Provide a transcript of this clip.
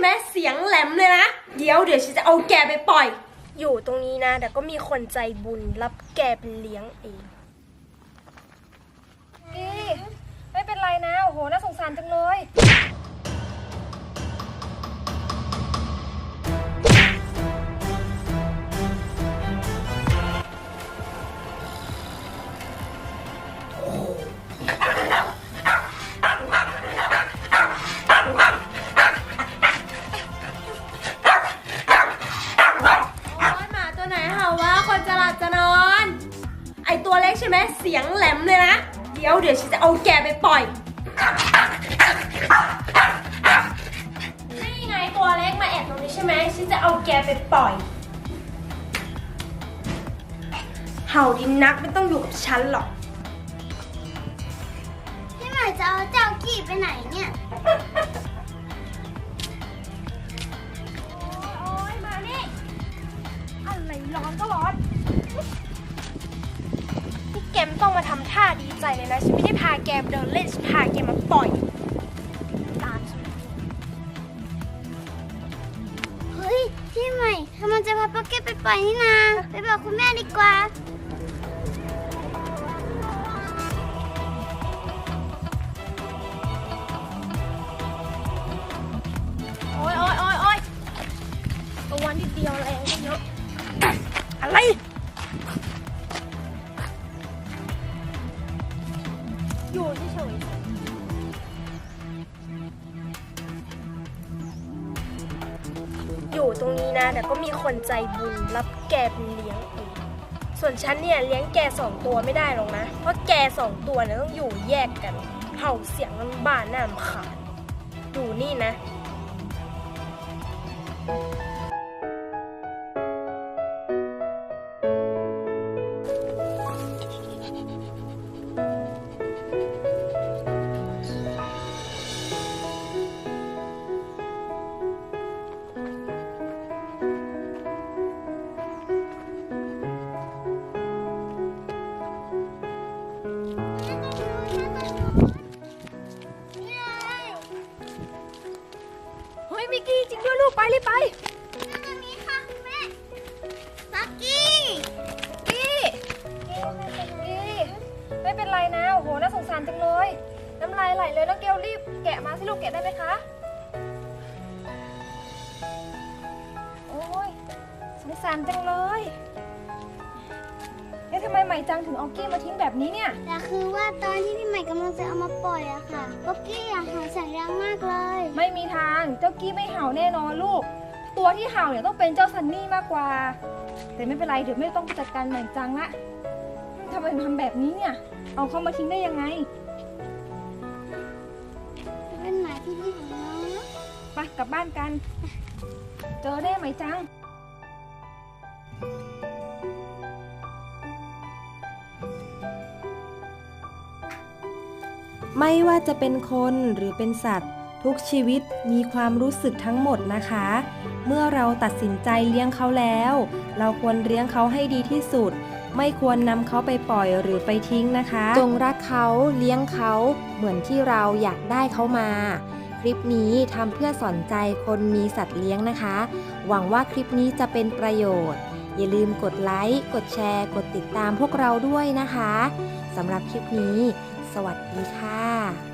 ไหมเสียงแหลมเลยนะ เดี๋ยวเดี๋ยวฉันจะเอาแกไปปล่อย อยู่ตรงนี้นะแต่ก็มีคนใจบุญรับแกเป็นเลี้ยงเองกีไม่เป็นไรนะ โอ้โห น่าสงสารจังเลย ตัวเล็กใช่ไหมเสียงแหลมเลยนะ เดี๋ยวเดี๋ยวฉันจะเอาแกไปปล่อยนี่ไงตัวเล็กมาแอบตรงนี้ใช่ไหมฉันจะเอาแกไปปล่อย เห่าดินนักไม่ต้องอยู่กับฉันหรอก พี่ใหม่จะเอาเจ้ากี้ไปไหนเนี่ย โอ้ยมานี่ อะไรร้อนก็ร้อนนี่แกไม่ต้องมาทำท่าดีใจเลยนะ ฉันไม่ได้พาแกมาเดินเล่น ฉันพาแกมาปล่อย ตามฉันมาเฮ้ย พี่ใหม่ถ้ามันจะพาป๊อกเก็ตไปปล่อยนี่นาไปบอกคุณแม่ดีกว่า โอ๊ยโอ๊ยโอ๊ยโอ๊ยตัวนิดเดียวแรงก็เยอะ อะไร อยู่เฉยๆอยู่ตรงนี้นะแต่ก็มีคนใจบุญรับแกเป็นเลี้ยงเองส่วนฉันเนี่ยเลี้ยงแกสองตัวไม่ได้หรอกนะ เพราะแกสองตัวเนี่ยต้องอยู่แยกกันเห่าเสียงมันบ้านน่ารำคาญดูนี่นะ มิกกี้จริงด้วยลูกไปเลยไปตรงนี้ค่ะคุณแม่ป๊อกกี้กี้กี้ไม่เป็นไรนะโอ้โหน่าสงสารจังเลยน้ำลายไหลเลยแล้วเกลรีบแกะมาสิลูกแกะได้ไหมคะโอ้ยสงสารจังเลยเอ๊ะทำไมใหม่จังถึงเอากี้มาทิ้งแบบนี้เนี่ย แต่คือว่าตอนที่พี่ใหม่กำลังจะเอามาปล่อยอะค่ะป๊อกกี้อะหาเสียงดังมากเลย ไม่มีทาง เจ้ากี้ไม่เห่าแน่นอนลูก ตัวที่เห่าเนี่ยต้องเป็นเจ้าซันนี่มากกว่า แต่ไม่เป็นไรเดี๋ยวไม่ต้องจัดการใหม่จังละทำไมถึงทำแบบนี้เนี่ย เอาเขามาทิ้งได้ยังไงเป็นหมาที่ดีของน้องนะไปกลับบ้านกัน เจอแน่ไหมจังไม่ว่าจะเป็นคนหรือเป็นสัตว์ ทุกชีวิตมีความรู้สึกทั้งหมดนะคะ เมื่อเราตัดสินใจเลี้ยงเขาแล้ว เราควรเลี้ยงเขาให้ดีที่สุด ไม่ควรนำเขาไปปล่อยหรือไปทิ้งนะคะ จงรักเขาเลี้ยงเขาเหมือนที่เราอยากได้เขามา คลิปนี้ทำเพื่อสอนใจคนมีสัตว์เลี้ยงนะคะ หวังว่าคลิปนี้จะเป็นประโยชน์ อย่าลืมกดไลค์ กดแชร์ กดติดตามพวกเราด้วยนะคะสำหรับคลิปนี้ สวัสดีค่ะ